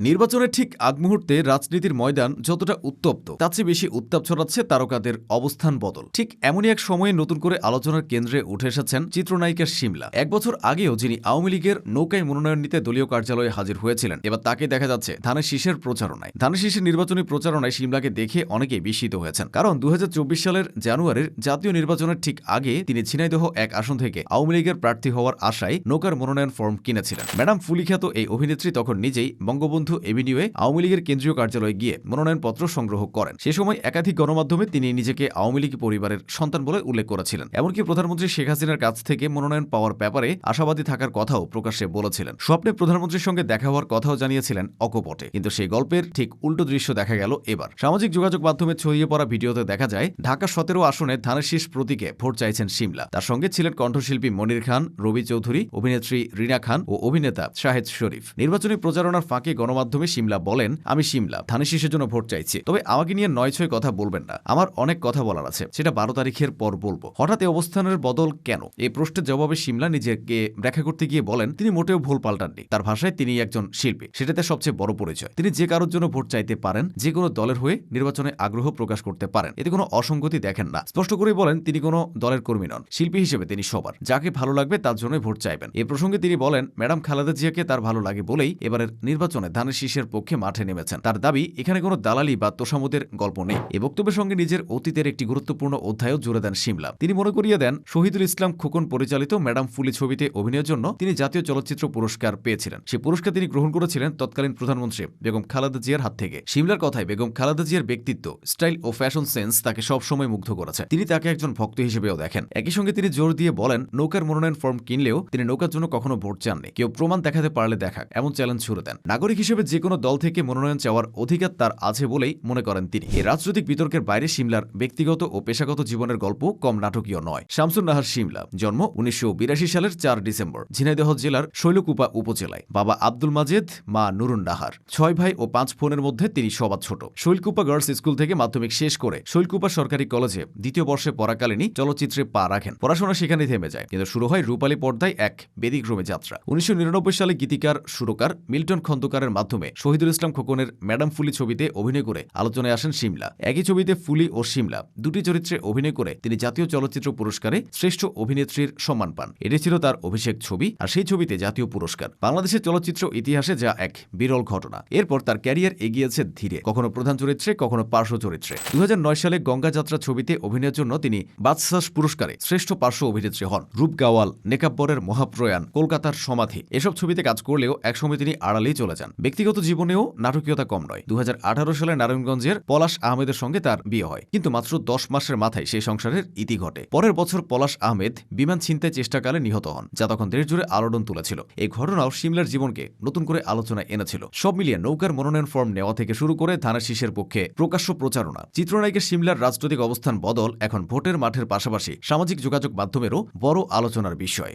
নির্বাচনের ঠিক আগ মুহূর্তে রাজনীতির ময়দান যতটা উত্তপ্ত, তার চেয়ে বেশি উত্তাপ ছড়াচ্ছে তারকাদের অবস্থান বদল। ঠিক এমনই এক সময়ে নতুন করে আলোচনার কেন্দ্রে উঠে এসেছেন চিত্রনায়িকা সিমলা এক বছর আগেও যিনি আওয়ামী লীগের নৌকায় মনোনয়ন নিতে দলীয় কার্যালয়ে হাজির হয়েছিলেন, এবার তাকে দেখা যাচ্ছে ধানের শীষের প্রচারণায়। ধানের শীষের নির্বাচনী প্রচারণায় সিমলাকে দেখে অনেকেই বিস্মিত হয়েছেন, কারণ দু হাজার চব্বিশ সালের জানুয়ারির জাতীয় নির্বাচনের ঠিক আগে তিনি ঝিনাইদহ এক আসন থেকে আওয়ামী লীগের প্রার্থী হওয়ার আশায় নৌকার মনোনয়ন ফর্ম কিনেছিলেন। ম্যাডাম ফুলিখ্যাত এই অভিনেত্রী তখন নিজেই বঙ্গবন্ধু এভিনিউয়ে আওয়ামী লীগের কেন্দ্রীয় কার্যালয়ে গিয়ে মনোনয়নপত্র সংগ্রহ করেন। সে সময় একাধিক গণমাধ্যমে তিনি নিজেকে আওয়ামী লীগ পরিবারের সন্তান বলে উল্লেখ করেছিলেন। এমনকি প্রধানমন্ত্রী শেখ হাসিনার কাছ থেকে মনোনয়ন পাওয়ার ব্যাপারে আশাবাদী থাকার কথাও প্রকাশ্যে বলেছিলেন। স্বপ্নে প্রধানমন্ত্রীর সঙ্গে দেখা হওয়ার কথাও জানিয়েছিলেন অকপটে। কিন্তু সেই গল্পের ঠিক উল্টো দৃশ্য দেখা গেল এবার। সামাজিক যোগাযোগ মাধ্যমে ছড়িয়ে পড়া ভিডিওতে দেখা যায়, ঢাকা সতেরো আসনে ধানের শীষ প্রতীকে ভোট চাইছেন সিমলা। তার সঙ্গে ছিলেন কণ্ঠশিল্পী মনির খান, রবি চৌধুরী, অভিনেত্রী রিনা খান ও অভিনেতা শাহেদ শরীফ। নির্বাচনী প্রচারণার ফাঁকে গণমাধ্যমে সিমলা বলেন, আমি সিমলা ধানের শীষের জন্য ভোট চাইছি। তবে আমাকে নিয়ে নয় ছয় কথা বলবেন না। আমার অনেক কথা বলার আছে। সেটা বারো তারিখের পর বলব। হঠাৎ এই অবস্থানের বদল কেন? এই প্রশ্নের জবাবে সিমলা নিজেকে ব্যাখ্যা করতে গিয়ে বলেন, তিনি মোটেও ভুল পাল্টাননি। তার ভাষায় তিনি একজন শিল্পী। সেটাতে সবচেয়ে বড় পরিচয়। তিনি যে কারোর জন্য ভোট চাইতে পারেন, যে কোনো দলের হয়ে নির্বাচনে আগ্রহ প্রকাশ করতে পারেন। এতে কোনো অসঙ্গতি দেখেন না। স্পষ্ট করে বলেন, তিনি কোনো দলের কর্মী নন। শিল্পী হিসেবে তিনি সবার। যাকে ভালো লাগবে তার জন্যই ভোট চাইবেন। এ প্রসঙ্গে তিনি বলেন, ম্যাডাম খালেদা জিয়াকে তার ভালো লাগে বলেই এবারের নির্বাচনে ধানের শীষের পক্ষে মাঠে নেমেছেন। তার দাবি, এখানে কোনো দালালি বা তোষামতের গল্প নেই। এ বক্তব্যের সঙ্গে নিজের অতীতের একটি গুরুত্বপূর্ণ অধ্যায়ও জুড়ে দেন সিমলা। তিনি মনে করিয়ে দেন, শহীদুল ইসলাম খোকন পরিচালিত ম্যাডাম ফুলি ছবিতে অভিনয়ের জন্য তিনি জাতীয় চলচ্চিত্র পুরস্কার পেয়েছিলেন। সেই পুরস্কার তিনি গ্রহণ করেছিলেন তৎকালীন প্রধানমন্ত্রী বেগম খালেদা জিয়ার হাত থেকে। সিমলার কথায় বেগম খালেদা জিয়ার ব্যক্তিত্ব, স্টাইল ও ফ্যাশন সেন্স তাকে সবসময় মুগ্ধ করেছে। তিনি তাকে একজন ভক্ত হিসেবেও দেখেন। একই সঙ্গে তিনি জোর দিয়ে বলেন, নৌকার মনোনয়ন ফর্ম কিনলেও তিনি নৌকার জন্য কখনো ভোট চাননি। কেউ প্রমাণ দেখাতে পারলে দেখাক, এমন চ্যালেঞ্জ ছুড়ে দেন। নাগরিক হিসেবে যে কোনো দল থেকে মনোনয়ন চাওয়ার অধিকার তার আছে বলেই মনে করেন তিনি। এই রাজনৈতিক বিতর্কের বাইরে সিমলার ব্যক্তিগত ও পেশাগত জীবনের গল্প কম নাটকীয় নয়। শামসুন নাহার সিমলা, জন্ম উনিশশো সালের চার ডিসেম্বর, ঝিনাইদহ জেলার শৈলকুপা উপজেলায়। বাবা আব্দুল মাজেদ, মা নুরুন নাহার। ছয় ভাই ও পাঁচ বোনের মধ্যে তিনি সবার ছোট। শৈলকুপা গার্লস স্কুল থেকে মাধ্যমিক শেষ করে শৈলকুপা সরকারি কলেজে দ্বিতীয় বর্ষে পড়াকালীনই চলচ্চিত্রে পা রাখেন। পড়াশোনা সেখানে থেমে যায়, কিন্তু শুরু হয় রূপালী পর্দায় এক বেদিক্রমে যাত্রা। উনিশশো নিরানব্বই সালে গীতিকার, সুরকার মিল্টন খন্দকারের মাধ্যমে শহীদুল ইসলাম খোকনের ম্যাডাম ফুলি ছবিতে অভিনয় করে আলোচনায় আসেন সিমলা একই ছবিতে ফুলি ও সিমলা দুটি চরিত্রে অভিনয় করে তিনি জাতীয় চলচ্চিত্র পুরস্কারে শ্রেষ্ঠ অভিনেত্রীর সম্মান পান। এটি ছিল তার অভিষেক ছবি আর সেই ছবিতে জাতীয় পুরস্কার। বাংলাদেশের চলচ্চিত্র ইতিহাসে যা এক বিরল ঘটনা। এরপর তার ক্যারিয়ার এগিয়েছে ধীরে। কখনো প্রধান চরিত্রে, কখনো পার্শ্ব চরিত্রে। দু হাজার নয় সালে গঙ্গা যাত্রা ছবিতে অভিনয়ের জন্য তিনি বাদশাস পুরস্কারে শ্রেষ্ঠ পার্শ্ব অভিনেত্রী হন। রূপ গাওয়াল, নেকাব্বরের মহাপ্রয়াণ, কলকাতার সমাধি। এসব ছবিতে কাজ করলেও একসময় তিনি আড়ালেই চলে যান। ব্যক্তিগত জীবনেও নাটকীয়তা কম নয়। দু সালে নারায়ণগঞ্জের পলাশ আহমেদের সঙ্গে তার বিয়ে হয়। কিন্তু মাত্র দশ মাসের মাথায় সেই সংসারের ইতি ঘটে। পরের বছর পলাশ আহমেদ বিমান ছিনতাই চেষ্টাকালে নিহত হন, যা তখন দেশ জুড়ে আলোড়ন তুলেছিল। এই ঘটনাও সিমলার জীবনকে নতুন করে আলোচনায় এনেছিল। সব মিলিয়ে নৌকার মনোনয়ন ফর্ম নেওয়া থেকে শুরু করে ধানের শীষের পক্ষে প্রকাশ্য প্রচারণা চিত্রনায়িকা সিমলার রাজনৈতিক অবস্থান বদল, এখন ভোটের মাঠের পাশাপাশি সামাজিক যোগাযোগ মাধ্যমেরও বড় আলোচনার বিষয়।